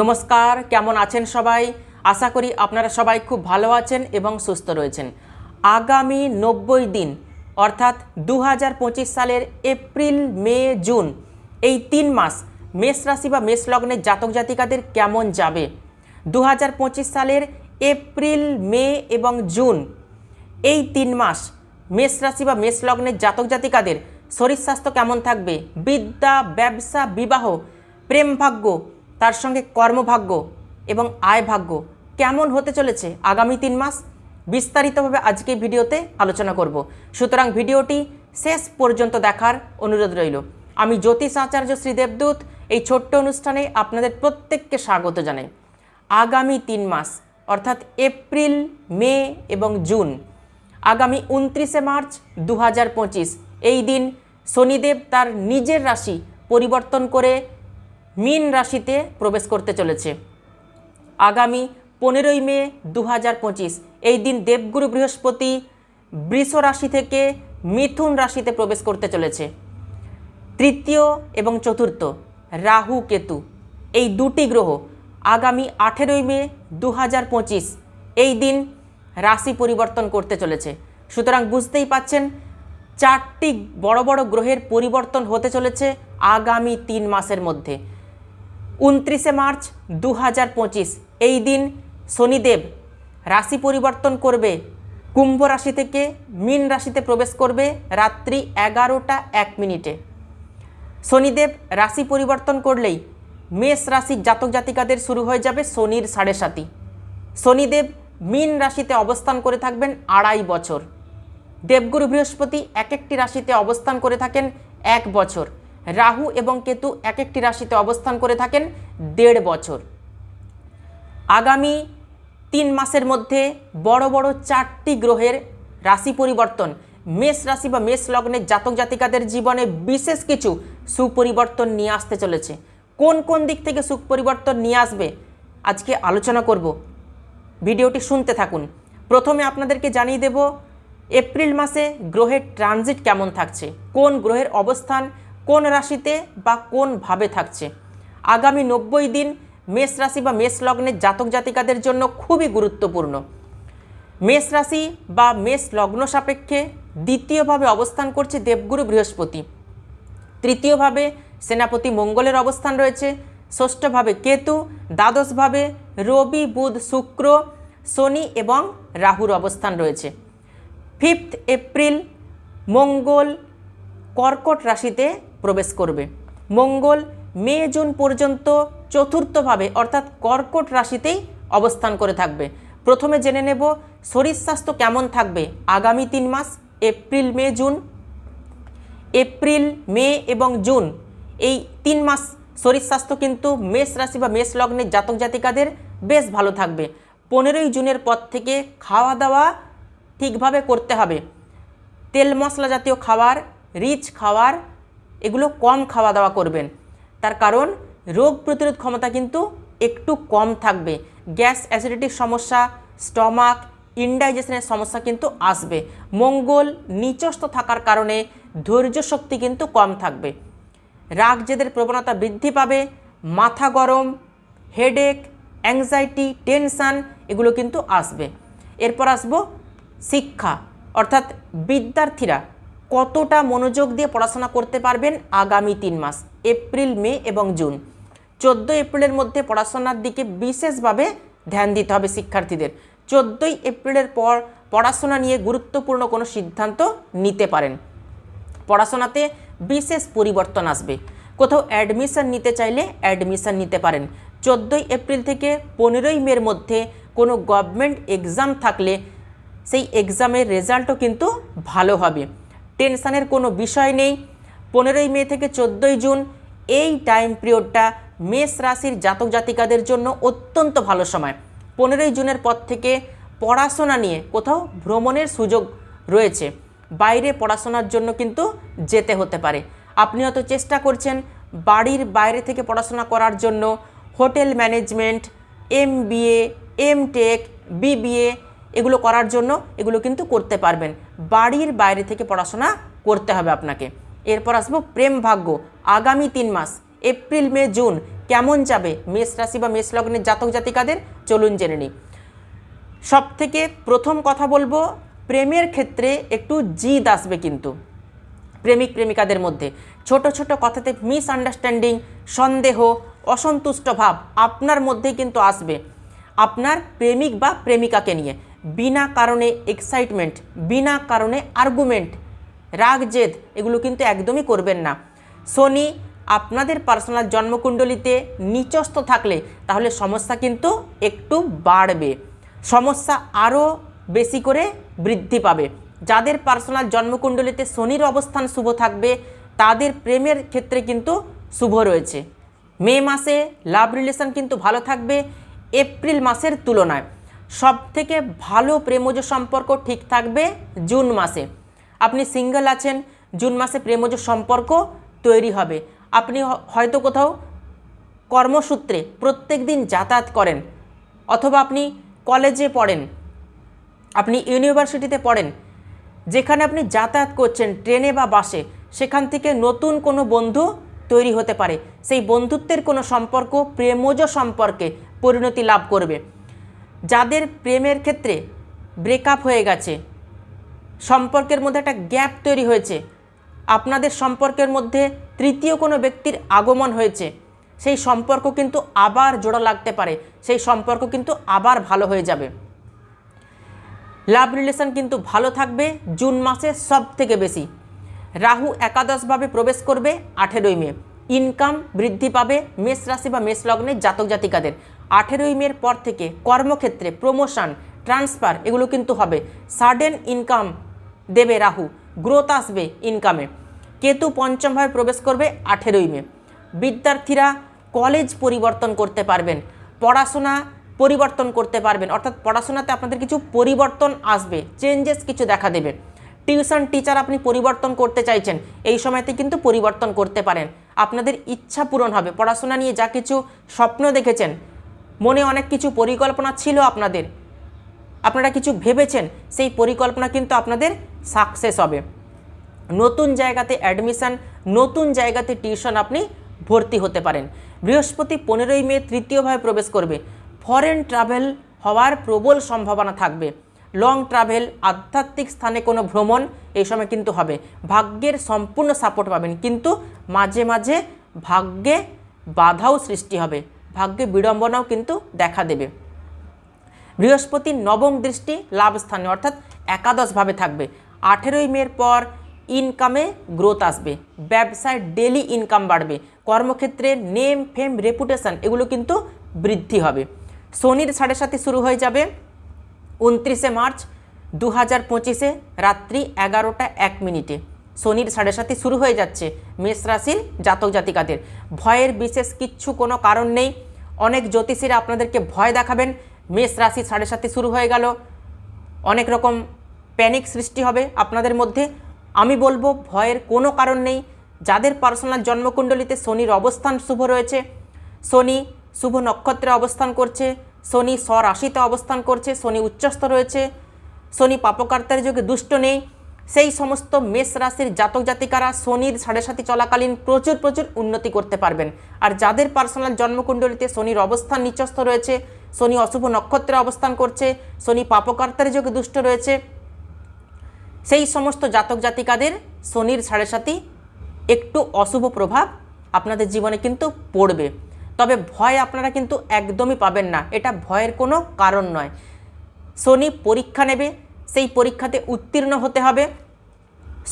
নমস্কার, কেমন আছেন সবাই? আশা করি আপনারা সবাই খুব ভালো আছেন এবং সুস্থ রয়েছেন। আগামী নব্বই দিন, অর্থাৎ দু হাজার পঁচিশ সালের এপ্রিল, মে, জুন, এই তিন মাস মেষ রাশি বা মেষ লগ্নের জাতক জাতিকাদের কেমন যাবে? দু হাজার পঁচিশ সালের এপ্রিল, মে এবং জুন, এই তিন মাস মেষ রাশি বা মেষ লগ্নের জাতক জাতিকাদের শরীর স্বাস্থ্য কেমন থাকবে? বিদ্যা, ব্যবসা, বিবাহ, প্রেম ভাগ্য তার সঙ্গে কর্মভাগ্য এবং আয় ভাগ্য কেমন হতে চলেছে আগামী তিন মাস? বিস্তারিতভাবে আজকে ভিডিওতে আলোচনা করব। সুতরাং ভিডিওটি শেষ পর্যন্ত দেখার অনুরোধ রইল। আমি জ্যোতিষ আচার্য শ্রী দেবদূত। এই ছোট্ট অনুষ্ঠানে আপনাদের প্রত্যেককে স্বাগত জানাই। আগামী তিন মাস, অর্থাৎ এপ্রিল, মে এবং জুন, আগামী উনত্রিশে মার্চ দু হাজার পঁচিশ, এই দিন শনিদেব তার নিজের রাশি পরিবর্তন করে মীন রাশিতে প্রবেশ করতে চলেছে। আগামী পনেরোই মে দু হাজার পঁচিশ, এই দিন দেবগুরু বৃহস্পতি বৃষ রাশি থেকে মিথুন রাশিতে প্রবেশ করতে চলেছে। তৃতীয় এবং চতুর্থ, রাহু কেতু, এই দুটি গ্রহ আগামী আঠেরোই মে দু হাজার পঁচিশ, এই দিন রাশি পরিবর্তন করতে চলেছে। সুতরাং বুঝতেই পাচ্ছেন, চারটি বড় বড় গ্রহের পরিবর্তন হতে চলেছে আগামী তিন মাসের মধ্যে। উনত্রিশে মার্চ দু হাজার পঁচিশ। এই দিন শনিদেব রাশি পরিবর্তন করবে। কুম্ভ রাশি থেকে মীন রাশিতে প্রবেশ করবে রাত্রি এগারোটা এক মিনিটে। শনিদেব রাশি পরিবর্তন করলেই মেষ রাশির জাতক জাতিকাদের শুরু হয়ে যাবে শনির সাড়ে সাতি। শনিদেব মীন রাশিতে অবস্থান করে থাকবেন আড়াই বছর। দেবগুরু বৃহস্পতি এক একটি রাশিতে অবস্থান করে থাকেন এক বছর। রাহু এবং কেতু এক একটি রাশিতে অবস্থান করে থাকেন দেড় বছর। আগামী তিন মাসের মধ্যে বড় বড় চারটি গ্রহের রাশি পরিবর্তন, মেষ রাশি বা মেষ লগ্নের জাতক জাতিকাদের জীবনে বিশেষ কিছু সুপরিবর্তন নিয়ে আসতে চলেছে। কোন কোন দিক থেকে সুপরিবর্তন নিয়ে আসবে আজকে আলোচনা করব। ভিডিওটি শুনতে থাকুন। প্রথমে আপনাদেরকে জানিয়ে দেব, এপ্রিল মাসে গ্রহের ট্রানজিট কেমন থাকছে? কোন গ্রহের অবস্থান কোন রাশিতে বা কোন ভাবে থাকছে? আগামী নব্বই দিন মেষ রাশি বা মেষ লগ্নের জাতক জাতিকাদের জন্য খুবই গুরুত্বপূর্ণ। মেষ রাশি বা মেষ লগ্ন সাপেক্ষে দ্বিতীয়ভাবে অবস্থান করছে দেবগুরু বৃহস্পতি। তৃতীয়ভাবে সেনাপতি মঙ্গলের অবস্থান রয়েছে। ষষ্ঠভাবে কেতু, দ্বাদশভাবে রবি, বুধ, শুক্র, শনি এবং রাহুর অবস্থান রয়েছে। ফিফথ এপ্রিল, মঙ্গল কর্কট রাশিতে প্রবেশ করবে। মঙ্গল মে, জুন পর্যন্ত চতুর্থভাবে অর্থাৎ কর্কট রাশিতেই অবস্থান করে থাকবে। প্রথমে জেনে নেব শরীর স্বাস্থ্য কেমন থাকবে আগামী তিন মাস, April, May, June. April, May এবং জুন এই তিন মাস শরীর স্বাস্থ্য কিন্তু মেষ রাশি বা মেষ লগ্নের জাতক জাতিকাদের বেশ ভালো থাকবে। পনেরোই জুনের পর থেকে খাওয়া দাওয়া ঠিকভাবে করতে হবে। তেল মশলা জাতীয় খাবার রিচ খাবার এগুলো কম খাওয়া দাওয়া করবেন। তার কারণ, রোগ প্রতিরোধ ক্ষমতা কিন্তু একটু কম থাকবে। গ্যাস, অ্যাসিডিটির সমস্যা, স্টমাক, ইনডাইজেশনের সমস্যা কিন্তু আসবে। মঙ্গল, নিচস্থ থাকার কারণে ধৈর্য শক্তি কিন্তু কম থাকবে। রাগ জেদের প্রবণতা বৃদ্ধি পাবে, মাথা গরম, হেডেক, অ্যাংজাইটি, টেনশান, এগুলো কিন্তু আসবে। এরপর আসব শিক্ষা, অর্থাৎ বিদ্যার্থীরা কতটা মনোযোগ দিয়ে পড়াশোনা করতে পারবেন আগামী তিন মাস, এপ্রিল, মে এবং জুন। চোদ্দোই এপ্রিলের মধ্যে পড়াশোনার দিকে বিশেষভাবে ধ্যান দিতে হবে শিক্ষার্থীদের। চোদ্দোই এপ্রিলের পর পড়াশোনা নিয়ে গুরুত্বপূর্ণ কোনো সিদ্ধান্ত নিতে পারেন। পড়াশোনাতে বিশেষ পরিবর্তন আসবে। কোথাও অ্যাডমিশন নিতে চাইলে অ্যাডমিশন নিতে পারেন। চোদ্দোই এপ্রিল থেকে পনেরোই মের মধ্যে কোনো গভর্নমেন্ট এক্সাম থাকলে সেই এক্সামের রেজাল্টও কিন্তু ভালো হবে। টেনশানের কোনো বিষয় নেই। পনেরোই মে থেকে চোদ্দোই জুন এই টাইম পিরিয়ডটা মেষ রাশির জাতক জাতিকাদের জন্য অত্যন্ত ভালো সময়। পনেরোই জুনের পর থেকে পড়াশোনা নিয়ে কোথাও ভ্রমণের সুযোগ রয়েছে। বাইরে পড়াশোনার জন্য কিন্তু যেতে হতে পারে। আপনি হয়তো চেষ্টা করছেন বাড়ির বাইরে থেকে পড়াশোনা করার জন্য। Hotel management MBA M tech BBA এগুলো করার জন্য এগুলো কিন্তু করতে পারবেন। বাড়ির বাইরে থেকে পড়াশোনা করতে হবে আপনাকে। এরপর আসব প্রেম ভাগ্য। আগামী তিন মাস, এপ্রিল, মে, জুন, কেমন যাবে? মেষ রাশি বা মেষ লগ্নের জাতক জাতিকাদের চলুন জেনে নিই। সব থেকে প্রথম কথা বলব, প্রেমের ক্ষেত্রে একটু জিদ আসবে কিন্তু, প্রেমিক, প্রেমিকাদের মধ্যে। ছোট ছোট কথাতে মিসআন্ডারস্ট্যান্ডিং সন্দেহ, অসন্তুষ্ট ভাব আপনার মধ্যেই কিন্তু আসবে। আপনার প্রেমিক বা প্রেমিকাকে নিয়ে। বিনা কারণে এক্সাইটমেন্ট বিনা কারণে আর্গুমেন্ট রাগ জেদ এগুলো কিন্তু একদমই করবেন না। শনি আপনাদের পার্সোনাল জন্মকুণ্ডলিতে নিচস্থ থাকলে তাহলে সমস্যা কিন্তু একটু বাড়বে। সমস্যা আরও বেশি করে বৃদ্ধি পাবে। যাদের পার্সোনাল জন্মকুণ্ডলিতে শনির অবস্থান শুভ থাকবে, তাদের প্রেমের ক্ষেত্রে কিন্তু শুভ রয়েছে। মে মাসে লাভ রিলেশন কিন্তু ভালো থাকবে, এপ্রিল মাসের তুলনায়। সব থেকে ভালো প্রেমজ সম্পর্ক ঠিক থাকবে জুন মাসে। আপনি সিঙ্গেল আছেন, জুন মাসে প্রেমজ সম্পর্ক তৈরি হবে। আপনি হয়তো কোথাও কর্মসূত্রে প্রত্যেক দিন যাতায়াত করেন, অথবা আপনি কলেজে পড়েন, আপনি ইউনিভার্সিটিতে পড়েন, যেখানে আপনি যাতায়াত করছেন, ট্রেনে বা বাসে, সেখান থেকে নতুন কোনো বন্ধু তৈরি হতে পারে। সেই বন্ধুত্বের কোনো সম্পর্ক প্রেমজ সম্পর্কে পরিণতি লাভ করবে। যাদের প্রেমের ক্ষেত্রে ব্রেকআপ হয়ে গেছে, সম্পর্কের মধ্যে একটা গ্যাপ তৈরি হয়েছে, আপনাদের সম্পর্কের মধ্যে তৃতীয় কোনো ব্যক্তির আগমন হয়েছে, সেই সম্পর্ক কিন্তু আবার জোড়া লাগতে পারে, সেই সম্পর্ক কিন্তু আবার ভালো হয়ে যাবে। লাভ রিলেশন কিন্তু ভালো থাকবে জুন মাসে সব থেকে বেশি। রাহু একাদশভাবে প্রবেশ করবে আঠেরোই মে। ইনকাম বৃদ্ধি পাবে মেষ রাশি বা মেষ লগ্নের জাতক জাতিকাদের। আঠেরোই মের পর থেকে কর্মক্ষেত্রে প্রমোশন ট্রান্সফার এগুলো কিন্তু হবে। সাডেন ইনকাম দেবে রাহু গ্রোথ আসবে ইনকামে কেতু পঞ্চমভাবে প্রবেশ করবে আঠেরোই মে। বিদ্যার্থীরা কলেজ পরিবর্তন করতে পারবেন, পড়াশোনা পরিবর্তন করতে পারবেন। অর্থাৎ পড়াশোনাতে আপনাদের কিছু পরিবর্তন আসবে চেঞ্জেস কিছু দেখা দেবে। টিউশন টিচার আপনি পরিবর্তন করতে চাইছেন, এই সময়তে কিন্তু পরিবর্তন করতে পারেন। আপনাদের ইচ্ছা পূরণ হবে। পড়াশোনা নিয়ে যা কিছু স্বপ্ন দেখেছেন মনে অনেক কিছু পরিকল্পনা ছিল আপনাদের। আপনারা কিছু ভেবেছেন, সেই পরিকল্পনা কিন্তু আপনাদের সাকসেস হবে। নতুন জায়গাতে অ্যাডমিশন নতুন জায়গাতে টিউশন আপনি ভর্তি হতে পারেন। বৃহস্পতি পনেরোই মে তৃতীয়ভাবে প্রবেশ করবে। ফরেন ট্রাভেল হওয়ার প্রবল সম্ভাবনা থাকবে। লং ট্রাভেল আধ্যাত্মিক স্থানে কোনো ভ্রমণ এই সময় কিন্তু হবে। ভাগ্যের সম্পূর্ণ সাপোর্ট পাবেন, কিন্তু মাঝে মাঝে ভাগ্যে বাধাও সৃষ্টি হবে। ভাগ্যে বিড়ম্বনাও কিন্তু দেখা দেবে। বৃহস্পতির নবম দৃষ্টি লাভ স্থানে, অর্থাৎ একাদশভাবে থাকবে। আঠেরোই মের পর ইনকামে গ্রোথ আসবে। ব্যবসায় ডেলি ইনকাম বাড়বে। কর্মক্ষেত্রে নেম ফেম রেপুটেশন এগুলো কিন্তু বৃদ্ধি হবে। শনির সাড়ে সাথে শুরু হয়ে যাবে উনত্রিশে মার্চ দু হাজার পঁচিশে রাত্রি এগারোটা এক মিনিটে। শনির সাড়ে সাথে শুরু হয়ে যাচ্ছে মেষ রাশির জাতক জাতিকাদের। ভয়ের বিশেষ কিচ্ছু কোনো কারণ নেই। অনেক জ্যোতিষীরা আপনাদেরকে ভয় দেখাবেন, মেষ রাশি সাড়ে সাথে শুরু হয়ে গেল। অনেক রকম প্যানিক সৃষ্টি হবে আপনাদের মধ্যে। আমি বলব, ভয়ের কোনো কারণ নেই। যাদের পার্সোনাল জন্মকুণ্ডলিতে শনির অবস্থান শুভ রয়েছে, শনি শুভ নক্ষত্রে অবস্থান করছে, শনি স্বরাশিতে অবস্থান করছে, শনি উচ্চস্থ রয়েছে, শনি পাপকার্তার যোগে দুষ্ট নেই সেই সমস্ত মেষ রাশির জাতক জাতিকারা শনির সাড়ে সাথে চলাকালীন প্রচুর প্রচুর উন্নতি করতে পারবেন। আর যাদের পার্সোনাল জন্মকুণ্ডলিতে শনির অবস্থান নিচস্থ রয়েছে, শনি অশুভ নক্ষত্রে অবস্থান করছে, শনি পাপকার্তার যোগে দুষ্ট রয়েছে, সেই সমস্ত জাতক জাতিকাদের শনির সাড়ে সাথী একটু অশুভ প্রভাব আপনাদের জীবনে কিন্তু পড়বে। তবে ভয় আপনারা কিন্তু একদমই পাবেন না। এটা ভয়ের কোনো কারণ নয়। শনি পরীক্ষা নেবে সেই পরীক্ষাতে উত্তীর্ণ হতে হবে।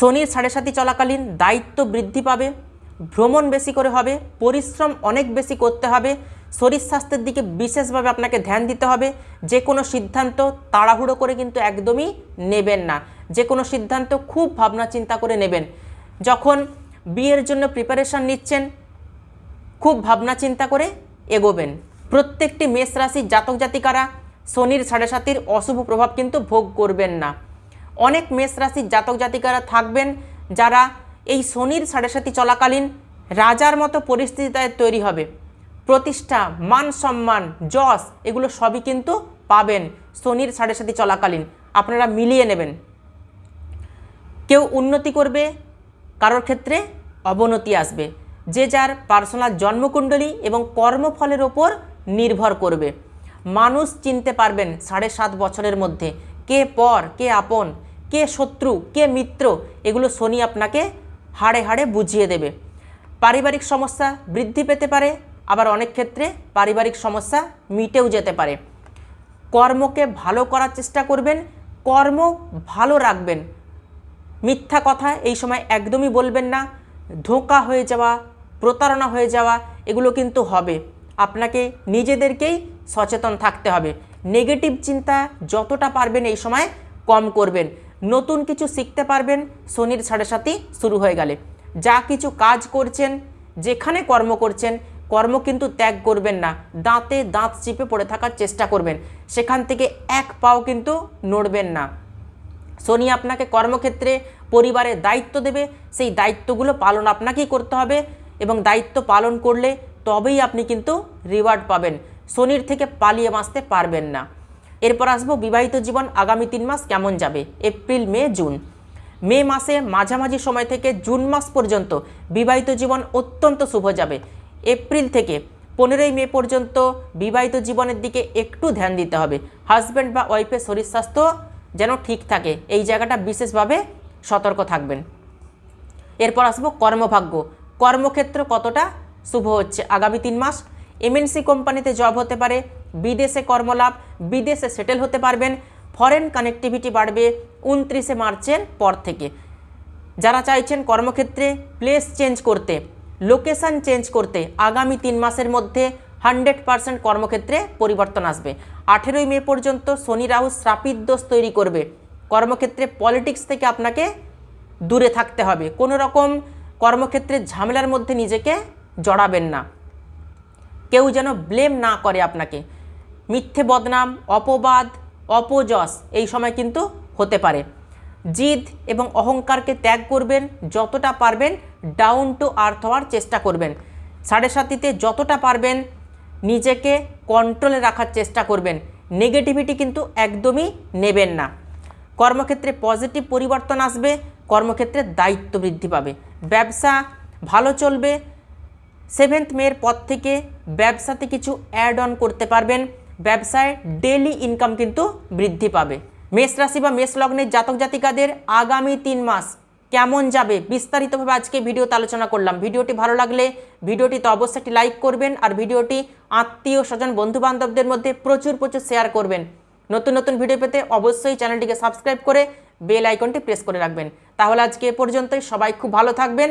শনির সাড়ে সাথী চলাকালীন দায়িত্ব বৃদ্ধি পাবে, ভ্রমণ বেশি করে হবে, পরিশ্রম অনেক বেশি করতে হবে, শরীর স্বাস্থ্যের দিকে বিশেষভাবে আপনাকে ধ্যান দিতে হবে। যে কোনো সিদ্ধান্ত তাড়াহুড়ো করে কিন্তু একদমই নেবেন না। যে কোনো সিদ্ধান্ত খুব ভাবনা চিন্তা করে নেবেন। যখন বিয়ের জন্য প্রিপারেশান নিচ্ছেন, খুব ভাবনা চিন্তা করে এগোবেন। প্রত্যেকটি মেষ রাশির জাতক জাতিকারা শনির সাড়ে সাতির অশুভ প্রভাব কিন্তু ভোগ করবেন না। অনেক মেষ রাশির জাতক জাতিকারা থাকবেন যারা এই শনির সাড়ে সাতি চলাকালীন রাজার মতো পরিস্থিতি তাদের তৈরি হবে। প্রতিষ্ঠা, মান সম্মান, যশ, এগুলো সবই কিন্তু পাবেন শনির সাড়ে সাতি চলাকালীন। আপনারা মিলিয়ে নেবেন। কেউ উন্নতি করবে, কারোর ক্ষেত্রে অবনতি আসবে। যে যার পার্সোনাল জন্মকুণ্ডলী এবং কর্মফলের ওপর নির্ভর করবে। মানুষ চিনতে পারবেন সাড়ে সাত বছরের মধ্যে। কে পর, কে আপন, কে শত্রু, কে মিত্র, এগুলো শনি আপনাকে হাড়ে হাড়ে বুঝিয়ে দেবে। পারিবারিক সমস্যা বৃদ্ধি পেতে পারে, আবার অনেক ক্ষেত্রে পারিবারিক সমস্যা মিটেও যেতে পারে। কর্মকে ভালো করার চেষ্টা করবেন কর্ম ভালো রাখবেন। মিথ্যা কথা এই সময় একদমই বলবেন না, ধোঁকা হয়ে যাওয়া, প্রতারণা হয়ে যাওয়া, এগুলো কিন্তু হবে। আপনাকে নিজেদেরকেই সচেতন থাকতে হবে। নেগেটিভ চিন্তা যতটা পারবেন এই সময় কম করবেন। নতুন কিছু শিখতে পারবেন, শনির সাড়ে সাথী শুরু হয়ে গেলে। যা কিছু কাজ করছেন, যেখানে কর্ম করছেন, কর্ম কিন্তু ত্যাগ করবেন না। দাঁতে দাঁত চিপে পড়ে থাকার চেষ্টা করবেন। সেখান থেকে এক পাও কিন্তু নড়বেন না। শনি আপনাকে কর্মক্ষেত্রে পরিবারের দায়িত্ব দেবে। সেই দায়িত্বগুলো পালন আপনাকেই করতে হবে এবং দায়িত্ব পালন করলে তবেই আপনি কিন্তু রিওয়ার্ড পাবেন। শনির থেকে পালিয়ে বাঁচতে পারবেন না। এরপর আসব বিবাহিত জীবন আগামী তিন মাস কেমন যাবে? April, May, June. মে মাসে মাঝামাঝি সময় থেকে জুন মাস পর্যন্ত বিবাহিত জীবন অত্যন্ত শুভ যাবে। এপ্রিল থেকে পনেরোই মে পর্যন্ত বিবাহিত জীবনের দিকে একটু ধ্যান দিতে হবে। হাজব্যান্ড বা ওয়াইফের শরীর স্বাস্থ্য যেন ঠিক থাকে, এই জায়গাটা বিশেষভাবে সতর্ক থাকবেন। এরপর আসব কর্মভাগ্য। কর্মক্ষেত্র কতটা শুভ হচ্ছে? আগামী তিন মাস এমএনসি কোম্পানিতে জব হতে পারে, বিদেশে কর্মলাভ, বিদেশে সেটেল হতে পারবেন ফরেন কানেক্টিভিটি বাড়বে উনত্রিশে মার্চের পর থেকে। যারা চাইছেন কর্মক্ষেত্রে প্লেস চেঞ্জ করতে লোকেশন চেঞ্জ করতে, আগামী তিন মাসের মধ্যে হান্ড্রেড পারসেন্ট কর্মক্ষেত্রে পরিবর্তন আসবে। আঠেরোই মে পর্যন্ত শনি রাহু শ্রাপিত দোষ তৈরি করবে। কর্মক্ষেত্রে পলিটিক্স থেকে আপনাকে দূরে থাকতে হবে। কোনো রকম কর্মক্ষেত্রে ঝামেলার মধ্যে নিজেকে জড়াবেন না। কেউ যেন ব্লেম না করে আপনাকে। মিথ্যে বদনাম, অপবাদ, অপযশ, এই সময় কিন্তু হতে পারে। জিদ এবং অহংকারকে ত্যাগ করবেন, যতটা পারবেন ডাউন টু আর্থ হওয়ার চেষ্টা করবেন। সাড়ে সাতিতে যতটা পারবেন নিজেকে কন্ট্রোলে রাখার চেষ্টা করবেন। নেগেটিভিটি কিন্তু একদমই নেবেন না। কর্মক্ষেত্রে পজিটিভ পরিবর্তন আসবে, কর্মক্ষেত্রে দায়িত্ব বৃদ্ধি পাবে। ব্যবসা ভালো চলবে সেভেন্থ মের পর থেকে ব্যবসাতে কিছু অ্যাড অন করতে পারবেন। ব্যবসায় ডেলি ইনকাম কিন্তু বৃদ্ধি পাবে। মেষ রাশি বা মেষ লগ্নের জাতক জাতিকাদের আগামী তিন মাস কেমন যাবে? বিস্তারিতভাবে আজকে ভিডিওতে আলোচনা করলাম। ভিডিওটি ভালো লাগলে ভিডিওটিতে অবশ্যই একটি লাইক করবেন আর ভিডিওটি আত্মীয় স্বজন বন্ধু বান্ধবদের মধ্যে প্রচুর প্রচুর শেয়ার করবেন। নতুন নতুন ভিডিও পেতে অবশ্যই চ্যানেলটিকে সাবস্ক্রাইব করে বেল আইকনটি প্রেস করে রাখবেন। তাহলে আজকে এ পর্যন্তই। সবাই খুব ভালো থাকবেন।